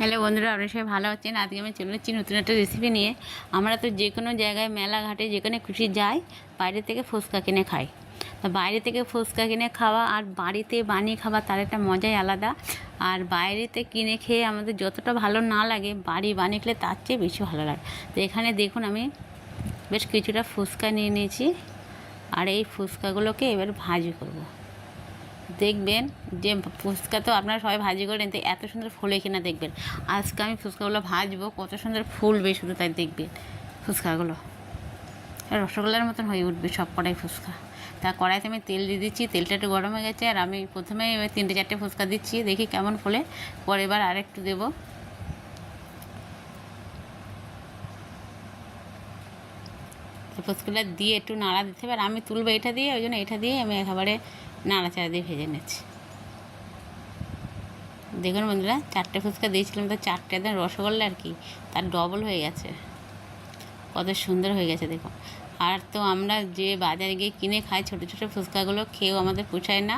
Hello বন্ধুরা, আপনারা সবাই ভালো আছেন? আজকে আমি চলে এসেছি নতুন একটা রেসিপি নিয়ে। আমরা তো যে কোনো জায়গায়, মেলা ঘাটে যেখানে খুশি যাই, বাইরে থেকে ফুচকা কিনে খাই। তা বাইরে থেকে ফুচকা কিনে খাওয়া আর বাড়িতে বানিয়ে খাওয়া তার একটা মজাই আলাদা। আর বাইরেতে কিনে খেয়ে আমাদের যতটা ভালো না লাগে, বাড়ি বানিয়ে খেলে তার চেয়ে বেশি ভালো লাগে। তো এখানে দেখুন, আমি বেশ কিছুটা ফুচকা নিয়ে নিয়েছি। আর এই ফুচকাগুলোকে এবার ভাজি করব। দেখবেন যে ফুচকা তো আপনারা সবাই ভাজি করেন, তো এত সুন্দর ফুলে কিনা দেখবেন। আজকে আমি ফুচকাগুলো ভাজবো, কত সুন্দর ফুলবে শুধু তাই দেখবেন, ফুচকাগুলো। রসগোল্লার মতন হয়ে উঠবে সব কটাই ফুচকা। তা কড়াইতে আমি তেল দিয়ে দিচ্ছি, তেলটা একটু গরম হয়ে গেছে, আর আমি প্রথমে তিনটে চারটে ফুচকা দিচ্ছি, দেখি কেমন ফুলে। পরে এবার আরেকটু দেবো। ফুচকাটা দিয়ে একটু নাড়া দিতে হবে, আর আমি তুলবো এটা দিয়ে, ওই জন্য এটা দিয়ে আমি একেবারে নাড়াচাড়া দিয়ে ভেজে নিচ্ছি। দেখুন বন্ধুরা, চারটে ফুচকা দিয়েছিলাম, তো চারটে একদম রসগোল্লা আর কি, তার ডবল হয়ে গেছে। কত সুন্দর হয়ে গেছে দেখো আর তো আমরা যে বাজারে গিয়ে কিনে খাই ছোটো ছোটো ফুচকাগুলো, খেয়েও আমাদের পোষায় না।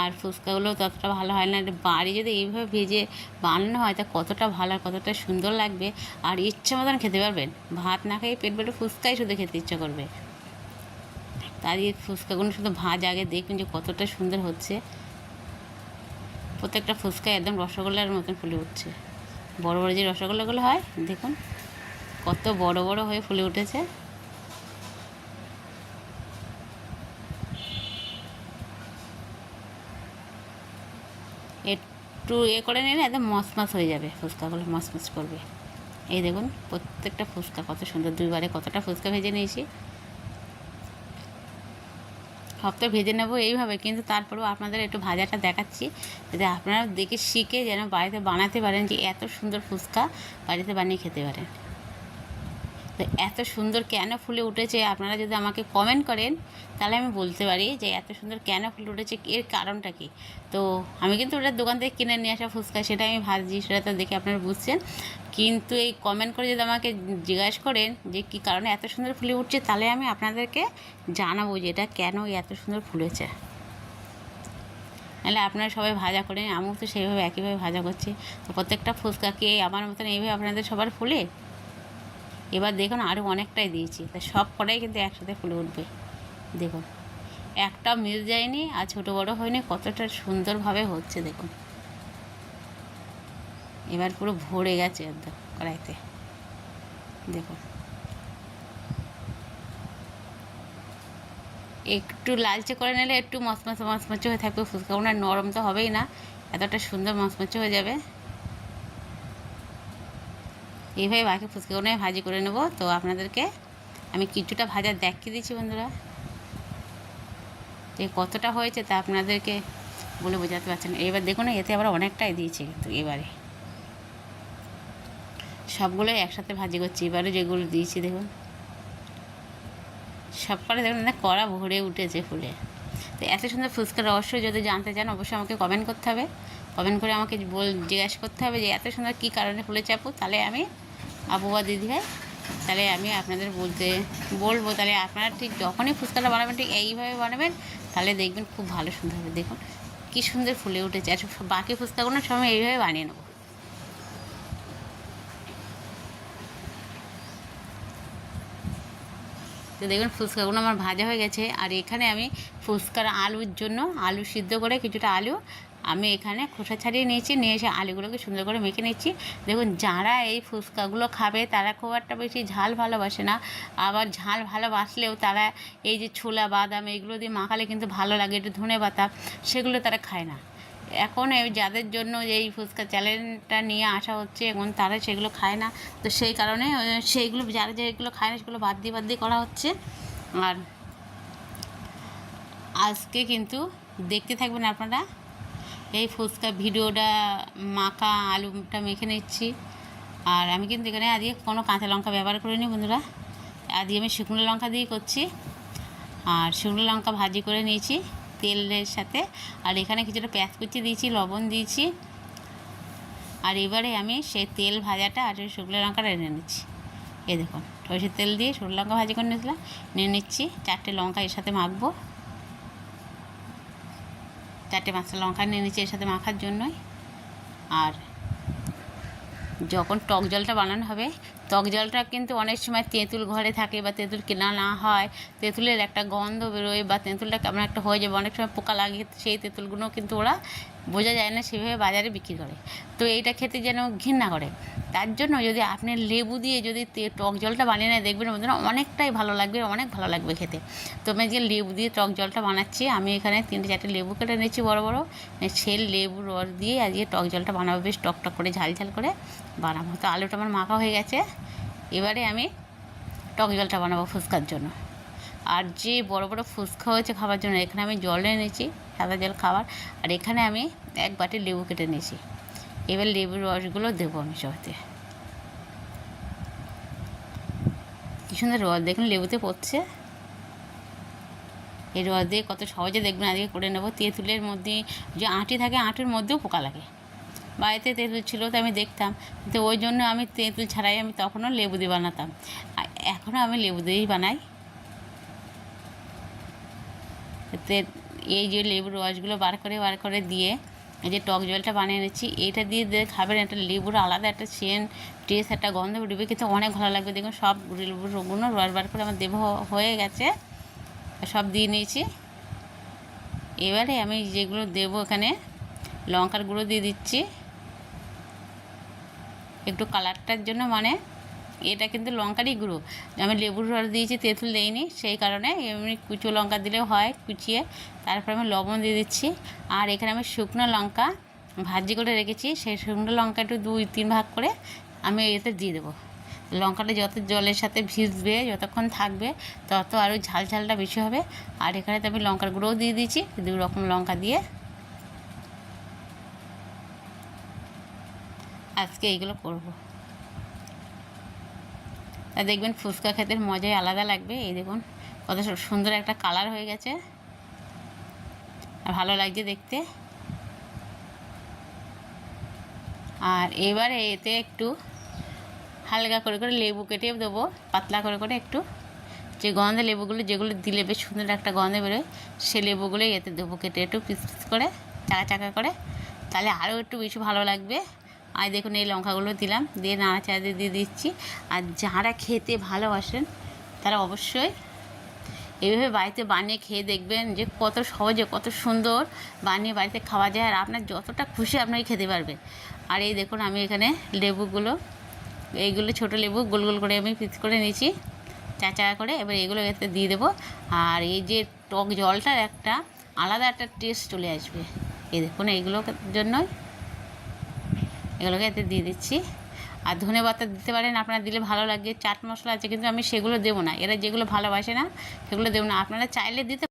আর ফুচকাগুলো ততটা ভালো হয় না বাড়ি যদি এইভাবে ভেজে বানানো হয়, তা কতটা ভালো আর কতটা সুন্দর লাগবে। আর ইচ্ছে মতন খেতে পারবেন। ভাত না খেয়ে পেট পেটে ফুচকাই শুধু খেতে ইচ্ছা করবে। তার এই ফুচকাগুলো শুধু ভাজ, আগে দেখবেন যে কতটা সুন্দর হচ্ছে। প্রত্যেকটা ফুচকা একদম রসগোল্লার মতন ফুলে উঠছে। বড় বড় যে রসগোল্লাগুলো হয়, দেখুন, কত বড় বড় হয়ে ফুলে উঠেছে। একটু এ করে নিলে একদম মসমস হয়ে যাবে ফুচকাগুলো মসমস করবে। এই দেখুন, প্রত্যেকটা ফুচকা কত সুন্দর, দুইবারে কতটা ফুচকা ভেজে নিয়েছি। তো ভেজে নেব এইভাবে, কিন্তু তারপরেও আপনাদের একটু ভাজাটা দেখাচ্ছি। যাতে আপনারা দেখে শিখে যেন বাড়িতে বানাতে পারেন যে এত সুন্দর ফুচকা বাড়িতে বানিয়ে খেতে পারেন। তো এত সুন্দর কেন ফুলে উঠেছে আপনারা যদি আমাকে কমেন্ট করেন, তাহলে আমি বলতে পারি যে এত সুন্দর কেন ফুলে উঠেছে, এর কারণটা কি? তো আমি কিন্তু ওটা দোকান থেকে কিনে নিয়ে আসা ফুচকা, সেটা আমি ভাজি সেটা তো দেখে আপনারা বুঝছেন। কিন্তু এই কমেন্ট করে যদি আমাকে জিজ্ঞাসা করেন যে কী কারণে এত সুন্দর ফুলে উঠছে, তাহলে আমি আপনাদেরকে জানাব যে এটা কেন এত সুন্দর ফুলেছে। নাহলে আপনারা সবাই ভাজা করেন, আমিও তো সেইভাবে একইভাবে ভাজা করছি। তো প্রত্যেকটা ফুচকাকে আমার মতন এইভাবে আপনাদের সবার ফুলে? এবার দেখুন আরও অনেকটাই দিয়েছি। তা সব কটাই কিন্তু একসাথে ফুলে উঠবে। দেখুন, একটা মিল যায়নি আর ছোটো বড়ো হয়নি, কতটা সুন্দরভাবে হচ্ছে দেখুন। এবার পুরো ভরে গেছে একদম কড়াইতে। দেখুন। একটু লালচে করে নিলে একটু মচমচে মচমচে হয়ে থাকবে ফুচকা ওনার নরম তো হবেই না, এতটা সুন্দর মচমচে হয়ে যাবে। এইভাবে বাকি ফুচকাগুলো ভাজি করে নেব। তো আপনাদেরকে আমি কিছুটা ভাজা দেখিয়ে দিচ্ছি বন্ধুরা। যে কতটা হয়েছে তা আপনাদেরকে বলে বোঝাতে পারছেন এবার দেখুন এতে আবার অনেকটাই দিয়েছে কিন্তু এবারে। সবগুলোই একসাথে ভাজি করছি, এবারে যেগুলো দিয়েছি দেখুন। সব করে দেখুন কড়া ভরে উঠেছে ফুলে। তো এত সুন্দর ফুচকার রহস্য যদি জানতে চান, অবশ্যই আমাকে কমেন্ট করতে হবে। কমেন্ট করে আমাকে বল জিজ্ঞাসা করতে হবে যে এত সুন্দর কী কারণে ফুলেছে আপু তাহলে আমি আপু বা দিদি ভাই, তাহলে আমি আপনাদের বলতে, বলব, তাহলে আপনারা ঠিক যখনই ফুচকাটা বানাবেন, ঠিক এইভাবে বানাবেন, তাহলে দেখবেন খুব ভালো সুন্দর হবে। দেখুন, কী সুন্দর ফুলে উঠেছে। আর সব- বাকি ফুচকাগুলো সময় এইভাবে বানিয়ে নেব। তো দেখুন, ফুচকাগুলো আমার ভাজা হয়ে গেছে। আর এখানে আমি ফুচকার আলুর জন্য আলু সিদ্ধ করে কিছুটা আলু আমি এখানে খোসা ছাড়িয়ে নিয়েছি, নিয়ে এসে আলুগুলোকে সুন্দর করে মেখে নিচ্ছি। দেখুন, যারা এই ফুচকাগুলো খাবে, তারা খুব একটা বেশি ঝাল ভালোবাসে না। আবার ঝাল ভালোবাসলেও তারা এই যে ছোলা, বাদাম এইগুলো দিয়ে মাখালে কিন্তু ভালো লাগে, একটু ধনে পাতা, সেগুলো তারা খায় না। এখন যাদের জন্য এই ফুচকা চ্যালেঞ্জটা নিয়ে আসা হচ্ছে, এখন তারা সেগুলো খায় না। তো সেই কারণে সেইগুলো, যারা যেগুলো খায় না, সেগুলো বাদ দিয়ে বাদ দিয়ে করা হচ্ছে। আর আজকে কিন্তু দেখতে থাকবেন আপনারা। এই ফুচকা ভিডিওটা, মাখা, আলুটা মেখে নিচ্ছি। আর আমি কিন্তু এখানে আজকে কোনো কাঁচা লঙ্কা ব্যবহার করিনি বন্ধুরা। আজকে আমি শুকনো লঙ্কা দিয়ে করছি। আর শুকনো লঙ্কা ভাজি করে নিয়েছি তেলের সাথে। আর এখানে কিছুটা পেঁয়াজ কুচি দিয়েছি, লবণ দিয়েছি। আর এবারে আমি সেই তেল ভাজাটা আর শুকনো লঙ্কাটা এনে নিচ্ছি। এই দেখুন, সরষের তেল দিয়ে শুকনো লঙ্কা ভাজি করে নিয়েছিলাম। নিয়ে নিচ্ছি, চারটে লঙ্কা এর সাথে মাখবো। চারটে পাঁচটা লঙ্কা নিয়ে নিচ্ছি এর সাথে মাখার জন্যই। আর যখন টক জলটা বানানো হবে টক জলটা কিন্তু অনেক সময় তেঁতুল ঘরে থাকে বা তেঁতুল কেনা না হয়, তেঁতুলের একটা গন্ধ বেরোয় বা তেঁতুলটা কেমন একটা হয়ে যাবে, অনেক সময় পোকা লাগে, সেই তেঁতুলগুলো কিন্তু ওরা বোঝা যায় না সেভাবে বাজারে বিক্রি করে। তো এইটা খেতে যেন ঘৃণা করে। তার জন্য যদি আপনি লেবু দিয়ে যদি টক জলটা বানিয়ে নেয়, দেখবেন বন্ধুরা অনেকটাই ভালো লাগবে, অনেক ভালো লাগবে খেতে। তো আমি যে লেবু দিয়ে টক জলটা বানাচ্ছি, আমি এখানে তিনটে চারটে লেবু কেটে নিয়েছি বড় বড়। সেই লেবু রস দিয়ে আজকে টক জলটা বানাবো, বেশ টক টক করে ঝাল ঝাল করে বানাবো। তো আলুটা আমার মাখা হয়ে গেছে। এবারে আমি টক জলটা বানাবো ফুচকার জন্য। আর যে বড় বড় ফুচকা হয়েছে খাবার জন্য, এখানে আমি জল নিয়েছি, সাদা জল খাবার, আর এখানে আমি এক বাটি লেবু কেটে নিয়েছি। এবার লেবুর রসগুলো দেবো আমি সবাইতে কি সুন্দর রস, দেখুন লেবুতে পড়ছে। এই রস দিয়ে কত সহজে দেখবেন, আজকে করে নেব। তেঁতুলের মধ্যে, যে আঁটি থাকে, আঁটির মধ্যেও পোকা লাগে। বাড়িতে তেঁতুল ছিল তো আমি দেখতাম। তো ওই জন্য আমি তেঁতুল ছাড়াই আমি তখনও লেবু দিয়ে বানাতাম। এখনও আমি লেবু দিয়েই বানাই। এই যে লেবুর রসগুলো বার করে বার করে দিয়ে এই যে টক জলটা বানিয়ে নিচ্ছি এইটা দিয়ে দিয়ে খাবেন একটা লেবুর আলাদা একটা সেন্ট টেস্ট একটা গন্ধ উঠবে কিন্তু অনেক ভালো লাগবে। দেখুন, সব লেবুর রসগুলো রস বার করে আমার দেব হয়ে গেছে। সব দিয়ে নিয়েছি। এবারে আমি যেগুলো দেবো এখানে লঙ্কার গুঁড়ো দিয়ে দিচ্ছি। একটু কালারটার জন্য মানে এটা কিন্তু লঙ্কারই গুঁড়ো। আমি লেবুর রস দিয়েছি, তেঁতুল দেইনি, সেই কারণে এমনি কুচো লঙ্কা দিলেও হয়, কুচিয়ে তারপর আমি লবণ দিয়ে দিচ্ছি। আর এখানে আমি শুকনো লঙ্কা ভাজি করে রেখেছি, সেই শুকনো লঙ্কা একটু দুই, তিন ভাগ করে আমি এতে দিয়ে দেবো। লঙ্কাটা যত জলের সাথে ভিজবে, যতক্ষণ থাকবে, তত আরও ঝাল ঝালটা বেশি হবে। আর এখানে তো আমি লঙ্কার গুঁড়োও দিয়ে দিয়েছি, দু রকম লঙ্কা দিয়ে আজকে এইগুলো করব। তা দেখবেন ফুচকা খেতে মজাই আলাদা লাগবে। এই দেখুন, কত সুন্দর একটা কালার হয়ে গেছে। আর ভালো লাগছে দেখতে। আর এবারে এতে একটু হালকা করে করে লেবু কেটে দেবো, পাতলা করে করে একটু। যে গন্ধে লেবুগুলো, যেগুলো দিলে বেশ সুন্দর একটা গন্ধে বেরোয়, সে লেবুগুলোই এতে দেবো কেটে একটু পিস পিস করে, চাকা চাকা করে। তাহলে আরও একটু বেশি ভালো লাগবে। আর দেখুন, এই লঙ্কাগুলো দিলাম, দিয়ে নাড়াচাড়া দিয়ে দিয়ে দিচ্ছি। আর যারা খেতে ভালোবাসেন, তারা অবশ্যই এইভাবে বাড়িতে বানিয়ে খেয়ে দেখবেন যে কত সহজে, কত সুন্দর বানিয়ে বাড়িতে খাওয়া যায়। আর আপনার যতটা খুশি আপনাকে খেতে পারবেন। আর এই দেখুন, আমি এখানে লেবুগুলো, এইগুলো ছোটো লেবু, গোল গোল করে আমি পিস করে নিয়েছি। চাচা করে, এবার এগুলো এতে দিয়ে দেবো। আর এই যে টক জলটার একটা আলাদা একটা টেস্ট চলে আসবে। এই দেখুন, এইগুলোর জন্যই এগুলোকে এতে দিয়ে দিচ্ছি। আর ধনে পাতা দিতে পারেন, আপনারা দিলে ভালো লাগে। চাট মশলা আছে, কিন্তু আমি সেগুলো দেবো না। এরা যেগুলো ভালোবাসে না, সেগুলো দেবো না। আপনারা চাইলে দিতে